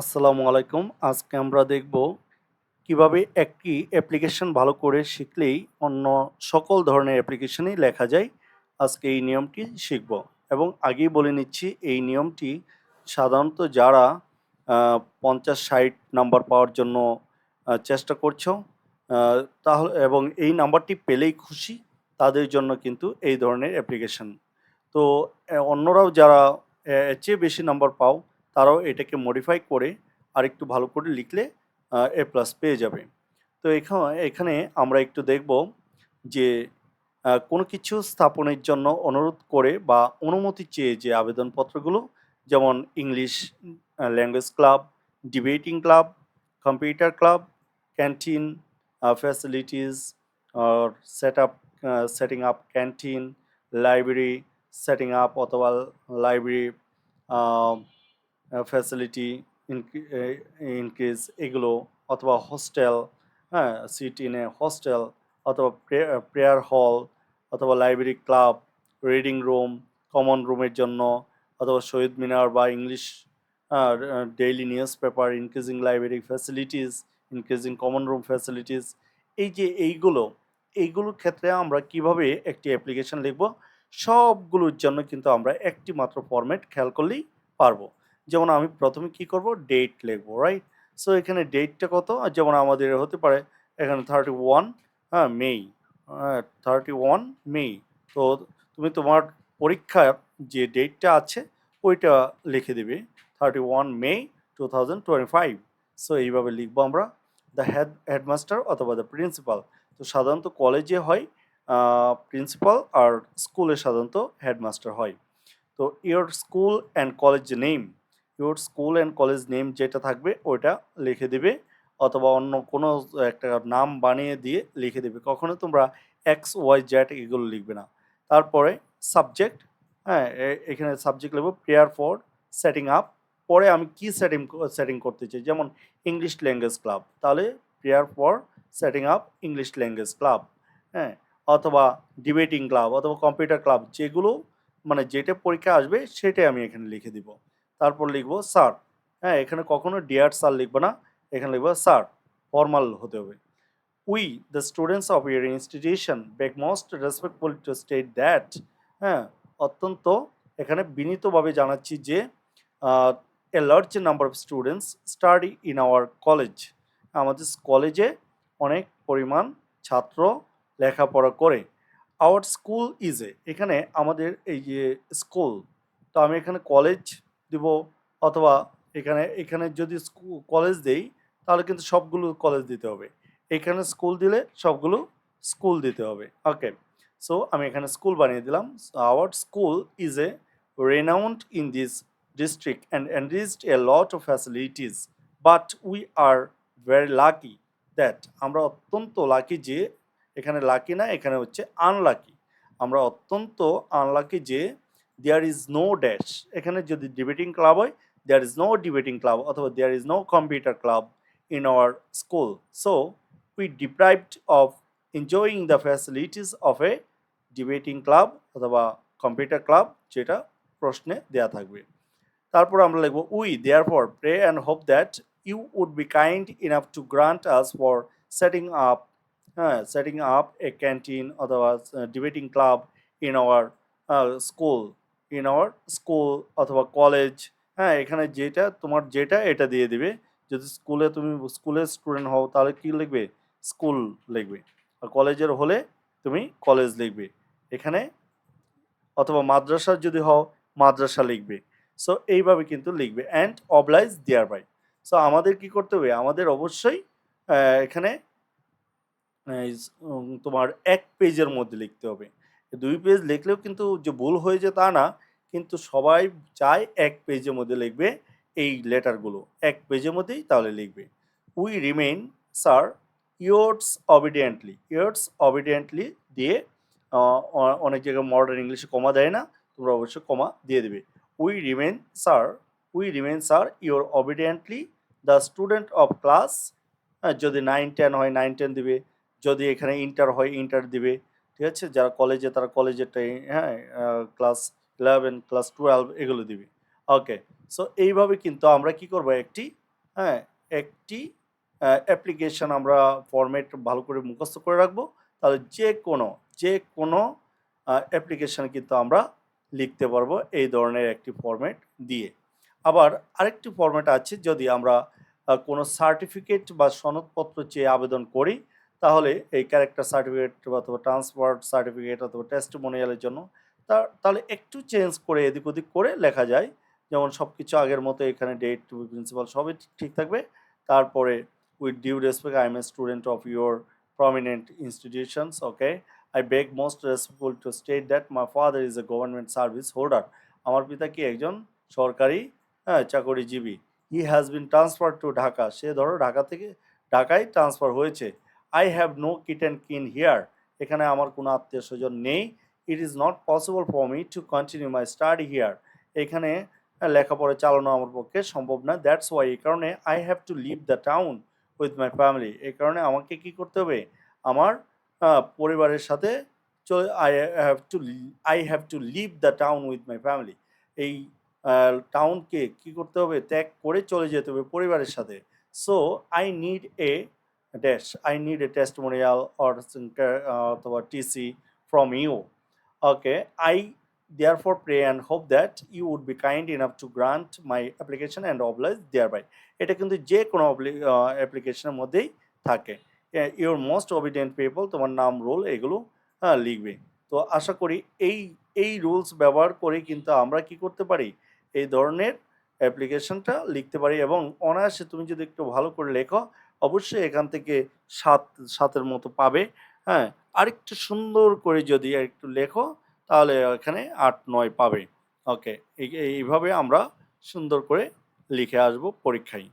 আসসালামু আলাইকুম। আজকে আমরা দেখব কীভাবে একটি অ্যাপ্লিকেশন ভালো করে শিখলেই অন্য সকল ধরনের অ্যাপ্লিকেশনই লেখা যায়। আজকে এই নিয়মটি শিখব এবং আগেই বলে নিচ্ছি, এই নিয়মটি সাধারণত যারা পঞ্চাশ ষাট নাম্বার পাওয়ার জন্য চেষ্টা করছ তাহলে এবং এই নাম্বারটি পেলেই খুশি, তাদের জন্য কিন্তু এই ধরনের অ্যাপ্লিকেশন। তো অন্যরাও যারা চেয়ে বেশি নাম্বার পাও তারাও এটাকে মডিফাই করে আরেকটু ভালো করে লিখলে এ প্লাস পেয়ে যাবে। তো এখানে এখানে আমরা একটু দেখব যে কোনো কিছু স্থাপনের জন্য অনুরোধ করে বা অনুমতি চেয়ে যে আবেদনপত্রগুলো, যেমন English language club debating club computer club canteen facilities set up setting up canteen library setting up অথবা লাইব্রেরি ফ্যাসিলিটি ইনক্রিজ এগুলো অথবা হোস্টেল হ্যাঁ সিট ইন এ হোস্টেল অথবা প্রেয়ার হল অথবা library club reading room common রুমের জন্য অথবা শহীদ মিনার বা English daily news paper increasing library facilities increasing common room facilities এই যে এইগুলো, এইগুলোর ক্ষেত্রে আমরা কীভাবে একটি অ্যাপ্লিকেশন লিখব? সবগুলোর জন্য কিন্তু আমরা একটি মাত্র ফরম্যাট খেয়াল করলেই পারব। যেমন আমি প্রথমে কি করব? ডেট লিখব রাইট সো এখানে ডেটটা কত? যেমন আমাদের হতে পারে, এখানে থার্টি ওয়ান হ্যাঁ মেই থার্টি ওয়ান মে তো তুমি তোমার পরীক্ষার যে ডেটটা আছে, ওইটা লিখে দেবে thirty one May two thousand twenty five so এইভাবে লিখব আমরা দ্য হেড হেডমাস্টার অথবা দ্য প্রিন্সিপাল তো সাধারণত কলেজে হয় প্রিন্সিপাল আর স্কুলে সাধারণত হেডমাস্টার হয়। তো your school and college name your school and college name যেটা থাকবে, ওইটা লিখে দেবে অথবা অন্য কোনো একটা নাম বানিয়ে দিয়ে লিখে দেবে। কখনো তোমরা এক্স ওয়াই জেড এগুলো লিখবে না। তারপরে সাবজেক্ট হ্যাঁ এখানে সাবজেক্ট লিখব প্রেয়ার ফর সেটিং আপ পরে আমি কি সেটিং সেটিং করতে চাই? যেমন ইংলিশ ল্যাঙ্গুয়েজ ক্লাব তাহলে prayer for setting up English language club হ্যাঁ অথবা ডিবেটিং ক্লাব অথবা কম্পিউটার ক্লাব যেগুলো মানে যেটা পরীক্ষা আসবে সেটাই আমি এখানে লিখে দিব। তারপর লিখব স্যার। হ্যাঁ এখানে কখনো ডিয়ার স্যার লিখব না, এখানে লিখব স্যার। ফর্মাল হতে হবে। We the students of your institution beg most respectful to state that হ্যাঁ অত্যন্ত এখানে বিনীতভাবে জানাচ্ছি যে a large number of students study in our college আমাদের কলেজে অনেক পরিমাণ ছাত্র লেখাপড়া করে। আওয়ার স্কুল ইজ এখানে আমাদের এই যে স্কুল তো আমি এখানে কলেজ দিব অথবা এখানে এখানে যদি কলেজ দেই, তাহলে কিন্তু সবগুলো কলেজ দিতে হবে। এখানে স্কুল দিলে সবগুলো স্কুল দিতে হবে। ওকে সো আমি এখানে স্কুল বানিয়ে দিলাম। Our school is a renowned in this district and enriched a lot of facilities, but we are very lucky that আমরা অত্যন্ত লাকি যে, এখানে লাকি না, এখানে হচ্ছে আনলাকি আমরা অত্যন্ত আনলাকি যে দেয়ার ইজ নো ড্যাশ এখানে যদি ডিবেটিং ক্লাব হয় there is no debating club অথবা there is no computer club in our school so we deprived of enjoying the facilities of a debating club অথবা computer club যেটা প্রশ্নে দেয়া থাকবে। তারপর আমরা লিখব we therefore pray and hope that you would be kind enough to grant us for setting up হ্যাঁ setting up a canteen অথবা debating club in our school in our school অথবা কলেজ হ্যাঁ এখানে যেটা তোমার যেটা এটা দিয়ে দিবে। যদি স্কুলে তুমি স্কুলের স্টুডেন্ট হও, তাহলে কি লিখবে? স্কুল লিখবে। আর কলেজের হলে তুমি কলেজ লিখবে। এখানে অথবা মাদ্রাসার যদি হও, মাদ্রাসা লিখবে। সো এইভাবে কিন্তু লিখবে and oblige thereby so আমাদের কি করতে হবে? আমাদের অবশ্যই এখানে তোমার এক পেজের মধ্যে লিখতে হবে। দুই পেজ লিখলেও কিন্তু যে ভুল হয়ে যায় তা না। কিন্তু সবাই চায় এক পেজের মধ্যে লিখবে এই লেটারগুলো এক পেজের মধ্যেই তাহলে লিখবে। We remain sir yours obediently yours obediently দিয়ে অনেক জায়গায় মডার্ন ইংলিশে কমা দেয় না, তোমরা অবশ্যই কমা দিয়ে দেবে। We remain sir we remain sir your obediently the student of class যদি নাইন টেন হয় নাইন টেন দিবে। যদি এখানে ইন্টার হয় ইন্টার দিবে। ঠিক আছে? যারা কলেজে তারা কলেজেরটাই হ্যাঁ ক্লাস ইলেভেন ক্লাস টুয়েলভ এগুলো দিবে। ওকে সো এইভাবে কিন্তু আমরা কি করব? একটি হ্যাঁ একটি অ্যাপ্লিকেশন আমরা ফরম্যাট ভালো করে মুখস্থ করে রাখব। তাহলে যে কোনো যে কোনো অ্যাপ্লিকেশন কিন্তু আমরা লিখতে পারব এই ধরনের একটি ফরম্যাট দিয়ে। আবার আরেকটি ফরম্যাট আছে যদি আমরা কোনো সার্টিফিকেট বা সনদপত্র চেয়ে আবেদন করি, তাহলে এই ক্যারেক্টার সার্টিফিকেট অথবা ট্রান্সফার সার্টিফিকেট অথবা টেস্টিমোনিয়ালের জন্য তাহলে একটু চেঞ্জ করে এদিক ওদিক করে লেখা যায়। যেমন সব কিছু আগের মতো এখানে ডেট টু প্রিন্সিপাল সবই ঠিক থাকবে। তারপরে with due respect I am a student of your prominent institutions okay I beg most respectful to state that my father is a government service holder আমার পিতা কি একজন সরকারি হ্যাঁ চাকরিজীবী। He has been transfer to Dhaka. সে ধরো ঢাকা থেকে, ঢাকায় ট্রান্সফার হয়েছে। I have no kith and kin here এখানে আমার কোনো আত্মীয় স্বজন নেই। It is not possible for me to continue my study here এখানে লেখাপড়া চালানো আমার পক্ষে সম্ভব না। দ্যাটস ওয়াই এই কারণে I have to leave the town with my family এই কারণে আমাকে কি করতে হবে? আমার পরিবারের সাথে I have to I have to leave the town with my family এই টাউনকে কি করতে হবে? ত্যাগ করে চলে যেতে হবে পরিবারের সাথে। So I need a dash I need a testimonial or অথবা TC from you okay I therefore pray and hope that you would be kind enough to grant my application and oblige thereby. এটা কিন্তু যে কোনো অ্যাপ্লিকেশনের মধ্যেই থাকে। Your most obedient people তোমার নাম রোল এগুলো হ্যাঁ লিখবে। তো আশা করি এই এই রুলস ব্যবহার করে কিন্তু আমরা কি করতে পারি? এই ধরনের অ্যাপ্লিকেশনটা লিখতে পারি এবং অনায়াসে তুমি যদি একটু ভালো করে লেখো, অবশ্যই এখান থেকে সাত, সাতের মতো পাবে। হ্যাঁ আরেকটু সুন্দর করে যদি একটু লেখো, তাহলে এখানে আট, নয় পাবে। ওকে এইভাবে আমরা সুন্দর করে লিখে আসব পরীক্ষায়।